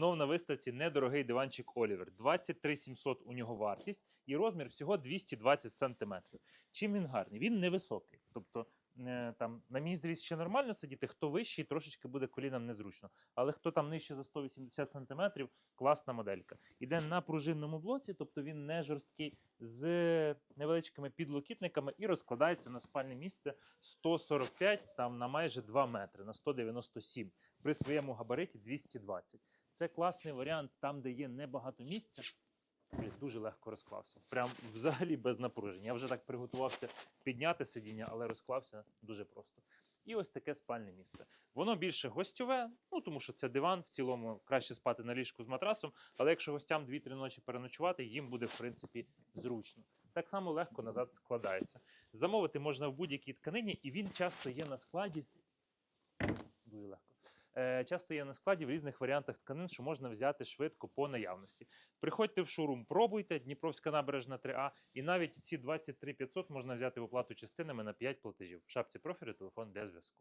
знов на виставці недорогий диванчик Олівер. 23 700 у нього вартість і розмір всього 220 см. Чим він гарний? Він невисокий. Тобто, е, там, на мій зріст ще нормально сидіти, хто вищий, трошечки буде колінам незручно. Але хто там нижче за 180 см, класна моделька. Іде на пружинному блоці, тобто він не жорсткий, з невеличкими підлокітниками і розкладається на спальне місце 145 там на майже 2 метри, на 197 при своєму габариті 220. Це класний варіант там, де є небагато місця. Блін, Дуже легко розклався. Прям взагалі без напруження. Я вже так приготувався підняти сидіння, але розклався дуже просто. І ось таке спальне місце. Воно більше гостьове, ну тому що це диван, в цілому краще спати на ліжку з матрасом, але якщо гостям 2-3 ночі переночувати, їм буде в принципі зручно. Так само легко назад складається. Замовити можна в будь-якій тканині, і він часто є на складі. Дуже легко. Е, часто є на складі в різних варіантах тканин, що можна взяти швидко по наявності. Приходьте в шоурум, пробуйте, Дніпровська набережна 3А, і навіть ці 23 500 можна взяти в оплату частинами на 5 платежів. В шапці профілю телефон для зв'язку.